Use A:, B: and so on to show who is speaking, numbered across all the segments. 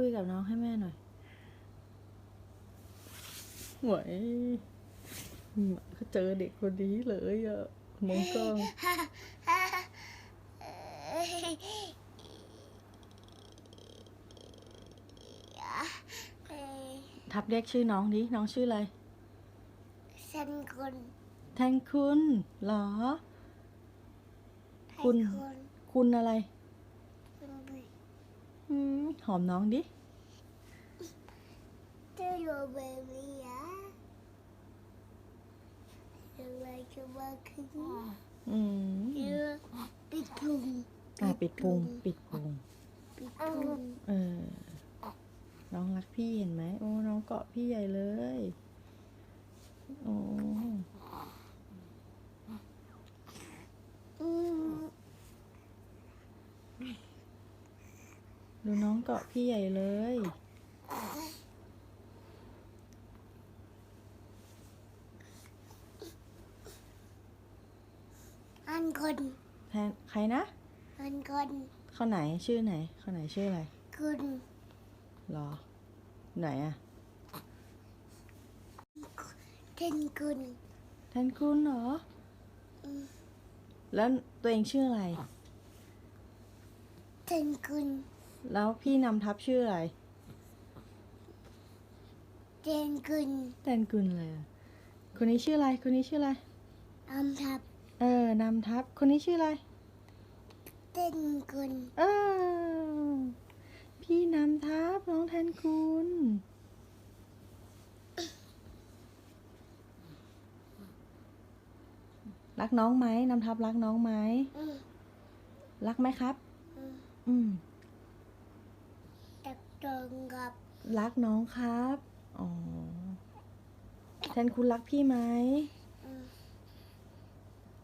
A: คุยกับน้องให้แม่หน่อยหวยเขาเจอเด็กคนนี้เลยอะมองกล้องทับเรียกชื่อน้องดิน้องชื่ออะไร
B: ฉันคน
A: แทนคุณเหรอ คุณ
B: ให้คน
A: คุณอะไร
B: คุณบุย
A: อืมหอมน้องดิ
B: เจ้าอยู่เบบี้อะอะไรก็ว่าคือ
A: อืม
B: เยอะปิดพุง
A: อะปิดพุงปิดพุง
B: ปิดพุง
A: เออ น้องรักพี่เห็นไหม โอ้ น้องเกาะพี่ใหญ่เลย โอ้
B: อืม
A: ดูน้องเกาะพี่ใหญ่เลย
B: อั คน
A: แทนใครนะ
B: อันคน
A: เขาไหนชื่อไหนเขาไหนชื่ออะไร
B: คุณ
A: หรอ ไหนอะ
B: เทนคุณ
A: แทนคุณเหรอ
B: อืม
A: แล้วตัวเองชื่ออะไร
B: เทนคุณ
A: แล้วพี่นำทับชื่ออะไร
B: เทนคุณ
A: แทนคุณเลยอะคนนี้ชื่ออะไร คนนี้ชื่ออะไร
B: อัมทับ
A: เออนำทับคนนี้ชื่ออะไร
B: เทนคุณ
A: เออพี่นำทับน้องแทนคุณรักน้องไหมนำทับรักน้องไหม
B: อืม
A: รักไหมครับ
B: อืม
A: อืม
B: ตักตรงกับ
A: รักน้องครับอ๋อแทนคุณรักพี่ไหม
B: อืม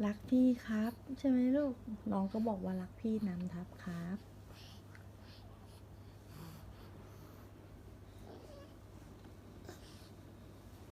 A: รักพี่ครับ ใช่ไหมลูก น้องก็บอกว่ารักพี่น้ำทับครับ